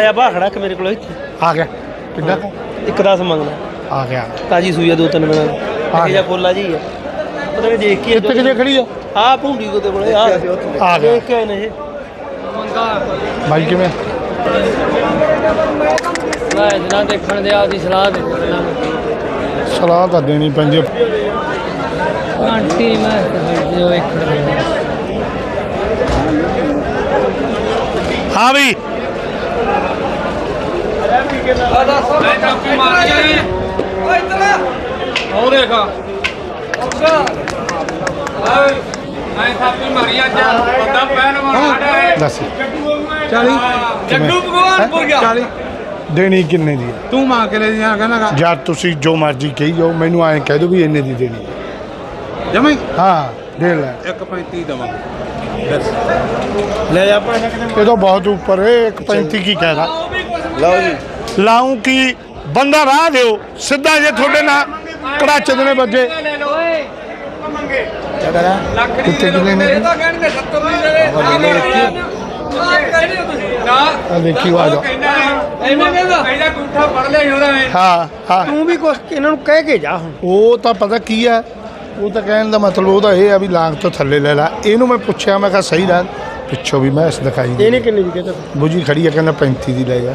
ਜਿਹਾ ਭਾਖੜਾ ਕਿ ਮੇਰੇ ਕੋਲ ਇੱਥੇ। ਆ ਗਿਆ। ਕਿੰਨਾ ਕੁ? ਇੱਕ 10 ਮੰਗਦਾ। ਆ ਗਿਆ। ਤਾਜੀ ਸੂਈ ਆ ਦੋ ਤਿੰਨ ਦਿਨਾਂ ਦੀ ਆ ਇਹ ਜਾਂ ਜੀ ਆ ਪਤਾ ਨਹੀਂ ਦੇਖ ਕੇ ਕਿੱਥੇ ਕਿੱਥੇ ਖੜੀ ਆ। ਆ ਭੁੰਡੀ ਕੋਤੇ ਕੋਲੇ ਆ। ਆ ਗਿਆ। ਦੇਖ ਕੇ ਆਏ ਨੇ ਇਹ। ਬਾਈ ਕਿਵੇਂ? ਮੈਂ ਜਨਾ ਦੇਖਣ ਦੇ ਆਪਦੀ ਸਲਾਹ ਦੇ ਸਲਾਹ ਤਾਂ ਦੇਣੀ ਪੈਂਦੀ ਆ। ਆਂਟੀ ਮੈਂ ਜੋ ਇੱਕ ਹਾਂ ਵੀ। ਉਹ ਦੇਖ। ਓਏ ਮੈਂ ਥਾਪੀ ਮਾਰੀ ਅੱਜ। ਬੰਦਾ ਪਹਿਲਵਾਨ ਸਾਡਾ ਹੈ। ਦੱਸ। 40 ਜੱਗੂ ਭਗਵਾਨਪੁਰ ਗਿਆ। 40 ਦੇਣੀ ਕਿੰਨੇ ਦੀ? ਤੂੰ ਮਾਂ ਕੇ ਲੈ ਜਾ ਕਹਿੰਦਾ ਯਾਰ ਤੁਸੀਂ ਜੋ ਮਰਜ਼ੀ ਕਹੀ ਜਾਓ ਮੈਨੂੰ ਐਂ ਕਹਿ ਦਿਓ ਵੀ ਇੰਨੇ ਦੀ ਦੇਣੀ ਆ। ਜਮਈ ਹਾਂ। ਦੇ ਲੈ। 1.35 ਦਵਾਂ ਲੈ ਜਾ ਭਾਈ ਇਹ ਤਾਂ ਬਹੁਤ ਉੱਪਰ ਹੈ 135 ਕੀ ਕਹਿਦਾ ਲਓ ਜੀ ਲਾਉਂ ਕੀ? ਬੰਦਾ ਰਾਹ ਦਿਓ। ਸਿੱਧਾ ਜੇ ਤੁਹਾਡੇ ਨਾਲ ਕੜਾਚੇ ਦੇ ਨੇ ਵੱਜੇ। ਲੈ ਲਓ ਓਏ ਲੱਖ ਦੀ ਕਿੱਥੇ ਦੇ ਕਿੰਨੇ ਨੇ? ਇਹ ਤਾਂ ਕਹਿਣਗੇ 70 ਦੀ। ਦੇ ਦੇ ਨਾ। ਆ ਦੇਖੀ ਆ ਜਾ ਐਵੇਂ ਕਹਿੰਦਾ। ਪਹਿਲਾਂ ਗੁੱਠਾ ਫੜ ਲਿਆ ਐਂ। ਹਾਂ ਹਾਂ। ਤੂੰ ਵੀ ਕੁਛ ਇਹਨਾਂ ਨੂੰ ਕਹਿ ਕੇ ਜਾ ਹੁਣ। ਉਹ ਤਾਂ ਪਤਾ ਕੀ ਆ ਉਹ ਤਾਂ ਕਹਿਣ ਦਾ ਮਤਲਬ ਉਹਦਾ ਇਹ ਆ ਵੀ ਲਾਂਗ ਤੋਂ ਥੱਲੇ ਲੈ ਲੈ। ਇਹਨੂੰ ਮੈਂ ਪੁੱਛਿਆ ਮੈਂ ਕਿਹਾ ਸਹੀ ਰਾਤ ਪਿੱਛੋਂ ਵੀ ਮੈਂ ਇਸ ਦਿਖਾਈ ਦੇ ਇਹਨੇ ਕਿੰਨੇ ਦੀ ਕਹਿੰਦਾ ਬੁਜੀ ਖੜੀ ਆ ਕਹਿੰਦਾ 35 ਦੀ ਲੈ ਜਾ।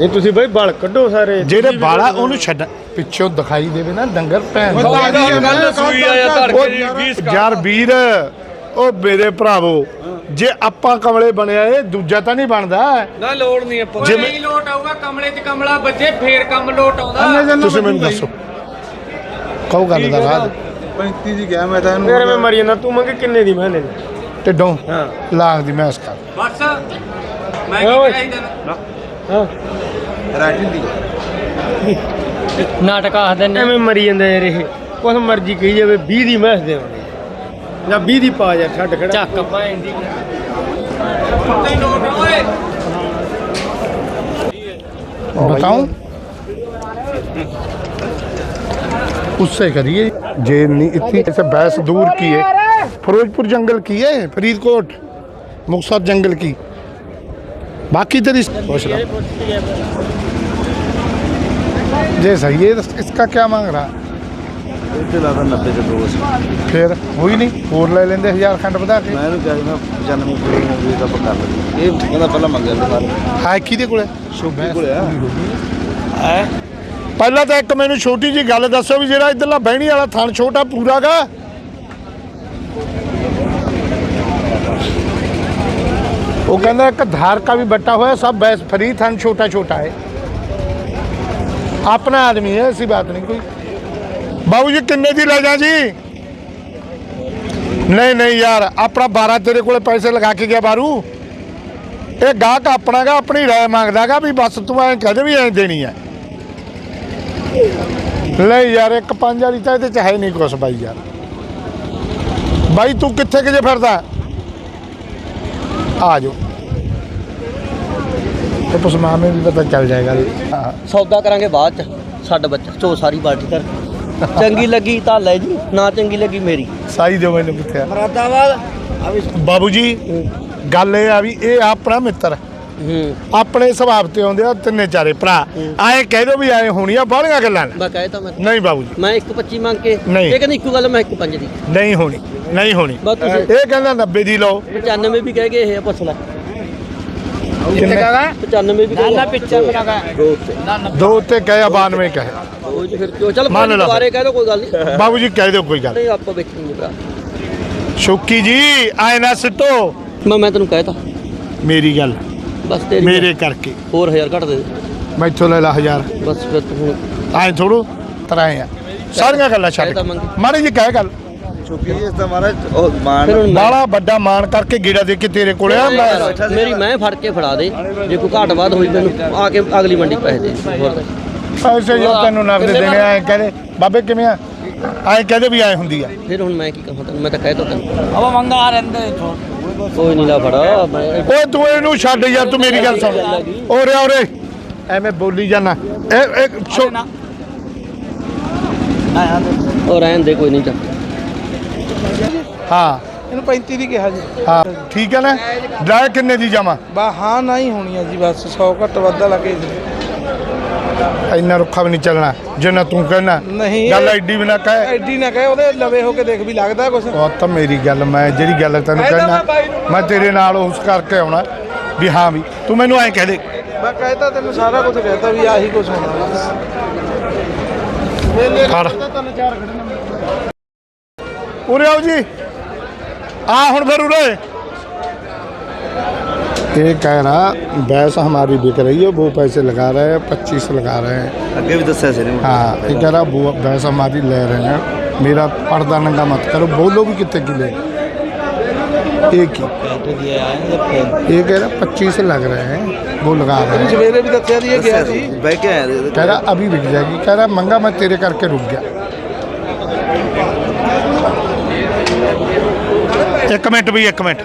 ਇਹ ਤੁਸੀਂ ਬਈ ਬਲ ਕੱਢੋ ਸਾਰੇ। ਜਿਹੜੇ ਬਾਲਾ ਉਹਨੂੰ ਛੱਡ ਪਿੱਛੋਂ ਦਿਖਾਈ ਦੇਵੇ ਨਾ ਡੰਗਰ ਭੈਣ ਦਾ। ਗੱਲ ਸੂਈ ਆਇਆ ਧੜਕੇ ਉਹ ਦੀ 20 ਯਾਰ ਵੀਰ ਉਹ ਮੇਰੇ ਭਰਾਵੋ ਜੇ ਆਪਾਂ ਕਮਲੇ ਬਣਿਆ ਇਹ ਦੂਜਾ ਤਾਂ ਨਹੀਂ ਬਣਦਾ। ਨਾ ਲੋੜ ਨਹੀਂ ਆਪਾਂ। ਜਿਵੇਂ- ਨਹੀਂ ਲੋਟ ਆਊਗਾ ਕਮਲੇ 'ਚ ਕਮਲਾ ਬੱਜੇ ਫੇਰ ਕੰਮ ਲੋਟ ਆਉਂਦਾ। ਤੁਸੀਂ ਮੈਨੂੰ ਦੱਸੋ। ਕਹੋ ਗੱਲ ਦਾ ਰਾਜ 35 ਦੀ ਗਿਆ ਮੈਂ ਤਾਂ ਇਹਨੂੰ ਫਿਰ ਮੈਂ ਮਰੀ ਜਾਂਦਾ ਤੂੰ ਮੰਗੇ ਕਿੰਨੇ ਦੀ ਮੈਂ ਲੈ ਲਈ ਹਾਂ। ਲਾਖ ਦੀ ਮੈਂ ਇਸ ਕਰ। ਬਸ। ਮੈਂ ਕੀ ਓਏ। ਕਹੀ ਹਾਂ। ਰਾਜੀ ਦੀ। ਨਾਟਕ ਆਖ ਦਿੰਨੇ ਐਵੇਂ ਮਰੀ ਜਾਂਦਾ ਯਾਰ ਇਹ। ਕੁਛ ਮਰਜ਼ੀ ਕਹੀ ਜਾਵੇ 20 ਦੀ ਮੈਂ ਦੇਵਾਂਗੇ। ਜਾਂ 20 ਦੀ ਪਾ ਜਾ ਛੱਡ ਖੜਾ। ਚੱਕ ਭਾਂ ਦੀ उससे करिए जे नहीं इतनी ऐसे बहस दूर की है फिरोजपुर जंगल की है फरीदकोट मुक्तसर जंगल की बाकी तेरी सोच रहा जे सही है तो इसका क्या मांग रहा ਇੱਥੇ ਲਾ ਦਾਂ 90 ਤੇ ਦੋ ਸੀ फिर हुई नहीं और ले लेंगे हजार खंड बता के ਮੈਂ ਇਹਨੂੰ ਕਿਹਾ ਸੀ ਮੈਂ 95 ਕਿਲੋ ਹੋ ਗਈ ਤਾਂ ਆਪਾਂ ਕਰ ਲਈਏ ਇਹ ਕਹਿੰਦਾ ਪਹਿਲਾਂ ਮੰਗਿਆ ਸੀ ਬਾਅਦ ਹੈ ਕਿਹਦੇ ਕੋਲੇ ਸ਼ੋਭੀ ਕੋਲੇ ਆ ਪਹਿਲਾਂ ਤਾਂ ਇੱਕ ਮੈਨੂੰ ਛੋਟੀ ਜੀ ਗੱਲ ਦੱਸੋ ਵੀ ਜਿਹੜਾ ਇਧਰਲਾ ਬਹਿਣੀ ਵਾਲਾ ਥਣ ਛੋਟਾ ਪੂਰਾ ਗਾ ਉਹ ਕਹਿੰਦਾ ਇੱਕ ਧਾਰ ਕਾ ਵੀ ਬੱਟਾ ਹੋਇਆ, ਸਭ ਬੈਸ ਫਰੀ, ਥਣ ਛੋਟਾ ਛੋਟਾ ਹੈ। ਆਪਣਾ ਆਦਮੀ ਹੈ, ਐਸੀ ਬਾਤ ਨਹੀਂ ਕੋਈ। ਬਾਬੂ ਜੀ, ਕਿੰਨੇ ਦੀ ਲੈ ਜਾ ਜੀ? ਨਹੀਂ ਨਹੀਂ ਯਾਰ, ਆਪਣਾ 12 ਤੇਰੇ ਕੋਲ ਪੈਸੇ ਲਗਾ ਕੇ ਗਿਆ ਬਾਰੂ। ਇਹ ਗਾਹਕ ਆਪਣਾਗਾ, ਆਪਣੀ ਰਾਏ ਮੰਗਦਾਗਾ ਵੀ ਬਸ ਤੂੰ ਐਂ ਕਹਦੇ ਵੀ ਐਂ ਦੇਣੀ ਹੈ। ਲੈ ਯਾਰ ਇੱਕ ਪੰਜ ਵਾਲੀ ਤਾਂ ਇਹਦੇ ਚ ਹੈ ਨਹੀਂ ਕੁਛ ਬਾਈ ਯਾਰ। ਬਾਈ ਤੂੰ ਕਿੱਥੇ ਕਿਜੇ ਫਿਰਦਾ? ਆ ਜਾਓ। ਤੇ ਪੁਸਮਾਨ ਨੂੰ ਵੀ ਪਤਾ ਚੱਲ ਜਾਏਗਾ। ਹਾਂ ਸੌਦਾ ਕਰਾਂਗੇ ਬਾਅਦ ਚ। ਸਾਡਾ ਬੱਚਾ ਚੋ ਸਾਰੀ ਪਾਰਟੀ ਕਰ। ਚੰਗੀ ਲੱਗੀ ਤਾਂ ਲੈ ਜੀ ਨਾ ਚੰਗੀ ਲੱਗੀ ਮੇਰੀ। ਸਾਈ ਦਿਓ ਮੈਨੂੰ ਪੁੱਛਿਆ। ਮਰਾਦਾਬਾਦ। ਬਾਬੂ ਜੀ ਗੱਲ ਇਹ ਆ ਵੀ ਇਹ ਆਪਣਾ ਮਿੱਤਰ। ਆਪਣੇ ਸੁਭਾਅ ਤੇ ਆਉਂਦੇ ਆ ਤਿੰਨੇ ਚਾਰੇ ਭਰਾ। ਐਂ ਕਹਿ ਦੋ ਵੀ ਐਂ ਹੋਣੀਆਂ ਬਾਹਲੀਆਂ ਗੱਲਾਂ ਨੇ। ਮੈਂ ਕਹੇ ਤਾਂ ਮੈਂ ਨਹੀਂ ਬਾਬੂ ਜੀ। ਮੈਂ 1.25 ਮੰਗ ਕੇ ਨਹੀਂ। ਇਹ ਕਹਿੰਦੀ ਇੱਕੋ ਗੱਲ ਮੈਂ 1.5 ਦੀ। ਨਹੀਂ ਹੋਣੀ ਨਹੀਂ ਹੋਣੀ। ਬਸ ਤੁਸੀਂ ਇਹ ਕਹਿੰਦਾ 90 ਦੀ ਲਓ। 95 ਵੀ ਕਹਿ ਗਏ ਇਹ ਆ, ਪੁੱਛ ਲੈ। ਕਿੰਨੇ? 95 ਵੀ ਪਿੱਛੇ ਮੇਰਾ ਦੋ ਤੇ ਕਹੇ 92 ਕਹੇ। ਉਹ ਜੀ ਫਿਰ ਕਿਉਂ? ਚੱਲ ਮੰਨ ਲਾ। ਦੁਬਾਰੇ ਕਹਿ ਦੋ ਕੋਈ ਗੱਲ ਨਹੀਂ ਬਾਬੂ ਜੀ ਕਹਿ ਦਿਓ ਕੋਈ ਗੱਲ। ਨਹੀਂ ਆਪਾਂ ਵੇਚਣੀ ਭਰਾ। ਸ਼ੌਕੀ ਜੀ ਆਏ ਨਾ ਸਿੱਟੋ। ਮੈਂ ਮੈਂ ਤੈਨੂੰ ਕਹਿਤਾ। ਮੇਰੀ ਗੱਲ। ਬਸ ਤੇਰੀ ਮੇਰੇ ਕਰਕੇ। ਹੋਰ ਹਜ਼ਾਰ ਘੱਟ ਦੇ। ਮੈਥੋਂ ਲੈ ਲਾ ਹਜ਼ਾਰ। ਬਸ ਫਿਰ ਤੂੰ ਹੁਣ ਐਂ ਥੋੜੂ ਤਰਾਏ ਆ। ਸਾਰੀਆਂ ਗੱਲਾਂ ਛੱਡ ਤਾਂ ਮੰਗੀ। ਮਾੜੀ ਜੀ ਕਹਿ ਗੱਲ। ਸ਼ੋਭੀ ਇਸ ਦਾ ਮਹਾਰਾਜ ਉਹ ਮਾਨ ਫਿਰ ਹੁਣ ਮੈਂ ਬਾਲਾ ਵੱਡਾ ਮਾਣ ਕਰਕੇ ਗੇੜਾ ਦੇ ਕੇ ਤੇਰੇ ਕੋਲੇ ਆ ਮੈਂ ਮੇਰੀ ਮੈਂ ਫੜ ਕੇ ਫੜਾ ਦੇ। ਜੇ ਕੋਈ ਘਾਟ ਬਾਤ ਹੋਈ ਮੈਨੂੰ ਆ ਕੇ ਅਗਲੀ ਮੰਡੀ ਪੈਸੇ ਦੇ ਹੋਰ ਤਾਂ ਪੈਸੇ ਜੋ ਤੈਨੂੰ ਨਗਦ ਦੇਣੇ ਆਏ ਕਹਦੇ ਬਾਬੇ ਕਿਵੇਂ ਆ? ਐਂ ਕਹਦੇ ਵੀ ਐ ਹੁੰਦੀ ਆ। ਫਿਰ ਹੁਣ ਮੈਂ ਕੀ ਕਹਾਂ ਤੈਨੂੰ? ਮੈਂ ਤਾਂ ਕਹਿ ਤਾ ਤੈਨੂੰ। ਅਬ ਮੰਗਾ ਰਹਿੰਦੇ ਕੋਈ ਨਹੀਂ ਲਾ ਫੜਾ। ਮੈਂ ਓਏ ਤੂੰ ਇਹਨੂੰ ਛੱਡ ਯਾਰ ਤੂੰ ਮੇਰੀ ਗੱਲ ਸੁਣ। ਓਰੇ ਓਰੇ ਐਵੇਂ ਬੋਲੀ ਜਾਣਾ ਇਹ ਇੱਕ ਛੋ- ਉਹ ਰਹਿਣ ਦੇ ਕੋਈ ਨਹੀਂ ਚੱਕ ਹਾਂ। ਇਹਨੂੰ 35 ਦੀ ਕਿਹਾ ਜੀ। ਹਾਂ ਠੀਕ ਹੈ ਨਾ? ਡਰਾਏ ਕਿੰਨੇ ਦੀ ਜਾਵਾਂ ਬਾ ਹਾਂ ਨਾ ਹੀ ਹੋਣੀ ਆ ਜੀ ਬਸ 100 ਘੱਟ ਵਾਧਾ ਲੱਗੇ ਜੀ। ਇੰਨਾ ਰੁੱਖਾ ਵੀ ਨਹੀਂ ਚੱਲਣਾ ਜਿੰਨਾ ਤੂੰ ਕਹਿਣਾ ਨਹੀਂ ਗੱਲ ਐਡੀ ਵੀ ਨਾ ਕਹਿ। ਐਡੀ ਨਾ ਕਹੇ ਉਹਦੇ ਲਵੇ ਹੋ ਕੇ ਦੇਖ ਵੀ ਲੱਗਦਾ ਕੁਛ। ਉਹ ਤਾਂ ਮੇਰੀ ਗੱਲ ਮੈਂ ਜਿਹੜੀ ਗੱਲ ਤੈਨੂੰ ਕਹਿਣਾ ਮੈਂ ਤੇਰੇ ਨਾਲ ਉਸ ਕਰਕੇ ਆਉਣਾ ਵੀ ਹਾਂ ਵੀ ਤੂੰ ਮੈਨੂੰ ਐਂ ਕਹਿ ਦੇ। ਮੈਂ ਕਹਿਤਾ ਤੈਨੂੰ ਸਾਰਾ ਕੁਝ ਕਹਿਤਾ ਵੀ ਆਹੀ ਕੁਝ ਹੋਣਾ। ਫੜ ਉਰੇ ਆਓ ਜੀ। ਆ ਹੁਣ ਫਿਰ ਉਰੇ। ये कह रहा भैंस हमारी बिक रही है वो पैसे लगा रहे हैं पच्चीस लगा रहे हैं ਅੱਗੇ ਵੀ ਦੱਸਿਆ ਸੀ ਨੇ हाँ ये कह रहा वो भैंस हमारी ले रहे हैं मेरा पर्दा नंगा मत करो बोलो भी कितने की ले एक ही ये कह रहा पच्चीस लग रहे हैं वो लगा रहे हैं ਸਵੇਰੇ ਵੀ ਦੱਸਿਆ ਦੀ ਇਹ ਗਿਆ ਸੀ ਬਹਿ ਕੇ ਆਏ ਦੇ- कह रहा अभी बिक जाएगी कह रहा मंगा मैं तेरे करके रुक गया ਇੱਕ ਮਿੰਟ ਵੀ ਇੱਕ ਮਿੰਟ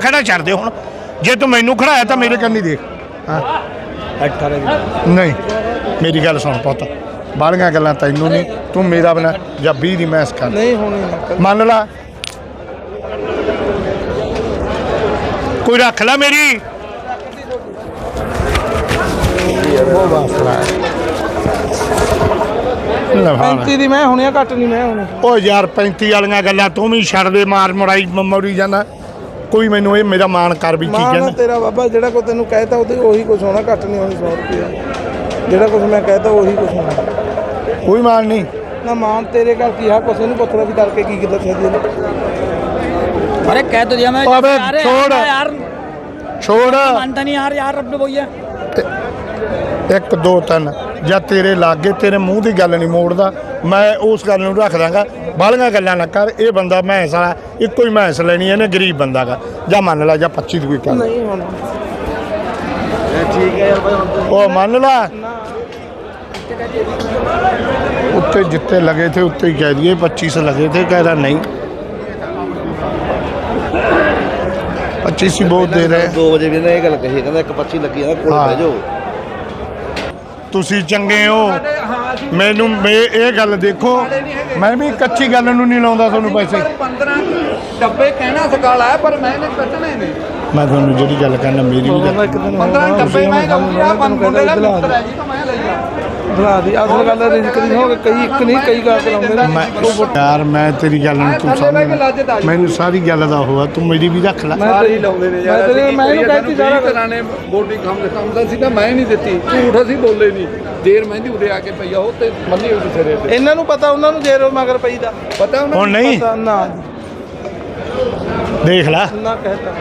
ਖੜਾ ਛੱਡ ਦੇ ਹੁਣ। ਜੇ ਤੂੰ ਮੈਨੂੰ ਖੜਾਇਆ ਤਾਂ ਮੇਰੇ ਕੰਨੀ ਦੇਖ। ਹਾਂ। 18 ਨਹੀਂ ਮੇਰੀ ਗੱਲ ਸੁਣ ਪੁੱਤ। ਬਾਹਲੀਆਂ ਗੱਲਾਂ ਤੈਨੂੰ ਨਹੀਂ ਤੂੰ ਮੇਰਾ ਬਣਾ ਜਾਂ 20 ਦੀ ਮੈਸ ਕਰ। ਨਹੀਂ ਹੋਣੀ ਮੰਨ ਲਾ। ਕੋਈ ਰੱਖ ਲੈ ਮੇਰੀ। ਉਹ। 35 ਦੀ ਮੈਂ ਹੋਣੀ ਘੱਟ ਨਹੀਂ ਮੈਂ ਹੋਣੀ। ਓ ਯਾਰ 35 ਵਾਲੀਆਂ ਗੱਲਾਂ ਤੂੰ ਵੀ ਛੱਡ ਦੇ ਮਾਰ ਮੜਾਈ ਮੋਰੀ ਜਾਂਦਾ। ਕੋਈ ਮੈਨੂੰ ਇਹ ਮੇਰਾ ਮਾਣ ਕਰ ਵੀ ਕੀ ਮਾਂ ਨਾ ਕਹਿੰਦਾ ਤੇਰਾ ਬਾਬਾ ਜਿਹੜਾ ਕੋ ਤੈਨੂੰ ਕਹਿਤਾ ਉਹਦੇ ਉਹੀ ਕੁਝ ਹੋਣਾ ਘੱਟ ਨਹੀਂ ਹੋਣੀ 100 ਰੁਪਇਆ ਜਿਹੜਾ ਕੁਝ ਮੈਂ ਕਹਿਤਾ ਉਹੀ ਕੁਝ ਹੋਣਾ ਕੋਈ ਮਾਣ ਨਹੀਂ ਨਾ ਮਾਂ ਤੇਰੇ ਘਰ ਕੀ ਆ ਕੁਛ ਇਹਨੂੰ ਪੁੱਛਦਾ ਵੀ ਕਰਕੇ ਕੀ ਕੀਤਾ ਸੀ ਇਹਨੇ अरे कह तो दिया मैं अबे अरे छोड़। यार ਛੋੜ मानता नहीं यार यार अपने भैया ਇੱਕ ਦੋ ਤਿੰਨ ਜਾਂ ਤੇਰੇ ਲਾਗੇ ਤੇਰੇ ਮੂੰਹ ਦੀ ਗੱਲ ਨਹੀਂ ਮੋੜਦਾ ਮੈਂ ਉਸ ਗੱਲ ਨੂੰ ਰੱਖ ਦਾਂਗਾ ਬਾਹਲੀਆਂ ਗੱਲਾਂ ਨਾ ਕਰ ਇਹ ਬੰਦਾ ਮੈਂਸ ਵਾਲਾ ਇੱਕੋ ਹੀ ਮੈਂਸ ਲੈਣੀ ਇਹਨੇ ਗਰੀਬ ਬੰਦਾ ਗਾ। ਜਾਂ ਮੰਨ ਲਾ ਜਾਂ 25 ਦੀ ਕੋਈ ਕਰ ਨਹੀਂ ਹੋਣਾ। ਠੀਕ ਹੈ ਯਾਰ ਭਾਈ ਹੁਣ ਤੂੰ ਉਹ ਮੰਨ ਲਾ। ਉੱਤੇ ਜਿੱਤੇ ਲਗੇ ਥੇ ਉੱਤੇ ਹੀ ਕਹਿ ਦਿਏ 25 ਲਗੇ ਥੇ ਕਹਿ ਰਹਾ ਨਹੀਂ। 25 ਹੀ ਬਹੁਤ ਦੇ ਰਹੇ। 2 ਵਜੇ ਵੀ ਨੇ ਇਹ ਗੱਲ ਕਹੀ ਕਹਿੰਦਾ ਇੱਕ 25 ਲੱਗੀ ਜਾਂਦਾ ਕੋਲ ਹਾਂ। ਬਹਿ ਜਾਓ। ਤੁਸੀਂ ਚੰਗੇ ਹੋ। ਮੈਨੂੰ ਮੈਂ ਇਹ ਗੱਲ ਦੇਖੋ ਮੈਂ ਵੀ ਕੱਚੀ ਗੱਲ ਨੂੰ ਨਹੀਂ ਲਾਉਂਦਾ ਤੁਹਾਨੂੰ ਪੈਸੇ। 15 ਡੱਬੇ ਕਹਿਣਾ ਸਕਾਲਾ ਪਰ ਮੈਂ ਇਹਨੇ ਕੱਢਣੇ ਨੇ। ਮੈਂ ਤੁਹਾਨੂੰ ਜਿਹੜੀ ਗੱਲ ਕਰਨਾ ਮੇਰੀ ਵੀ ਗੱਲ 15 ਡੱਬੇ ਮੈਂ ਕਹੂੰਗਾ ਪੰਜ ਮੁੰਡੇ ਦਾ ਮਿੱਤਰ ਹੈ ਜੀ ਮੈਂ ਬਣਾ ਦੀ। ਅਸਲ ਗੱਲ ਰਿਜ਼ਕ ਦੀ ਹੋ ਕਈ ਇੱਕ ਨਹੀਂ ਕਈ ਗਾ ਕੇ ਲਾਉਂਦੇ ਨੇ। ਮੈਂ ਯਾਰ ਮੈਂ ਤੇਰੀ ਗੱਲ ਨੂੰ ਤੂੰ ਸਮਝ ਮੈਨੂੰ ਸਾਰੀ ਗੱਲ ਦਾ ਹੋਆ ਤੂੰ ਮੇਰੀ ਵੀ ਰੱਖ ਲੈ। ਸਾਰੇ ਹੀ ਲਾਉਂਦੇ ਨੇ ਯਾਰ ਮੈਂ ਤੇਰੇ- ਮੈਂ ਸਾਨੂੰ ਸਾਰਾ ਨੇ ਬੋਡੀ ਕੰਮ ਦਿਖਾਉਂਦਾ ਸੀ ਤਾਂ ਮੈਂ ਨਹੀਂ ਦਿੱਤੀ। ਝੂਠ ਅਸੀਂ ਬੋਲੇ ਨਹੀਂ। ਦੇਰ ਮਹਿੰਦੀ ਉਰੇ ਆ ਕੇ ਪਈ ਆ ਉਹ ਤੇ ਮੰਨੀ ਹੋਈ ਸਿਰੇ ਤੇ। ਇਹਨਾਂ ਨੂੰ ਪਤਾ ਉਹਨਾਂ ਨੂੰ ਜੇਰੋ ਮਗਰ ਪਈਦਾ। ਪਤਾ ਉਹਨਾਂ ਹੁਣ ਨਹੀਂ? ਪਤਾ ਨਾ। ਦੇਖ ਲੈ। ਨਾ ਕਹਿਤਾ।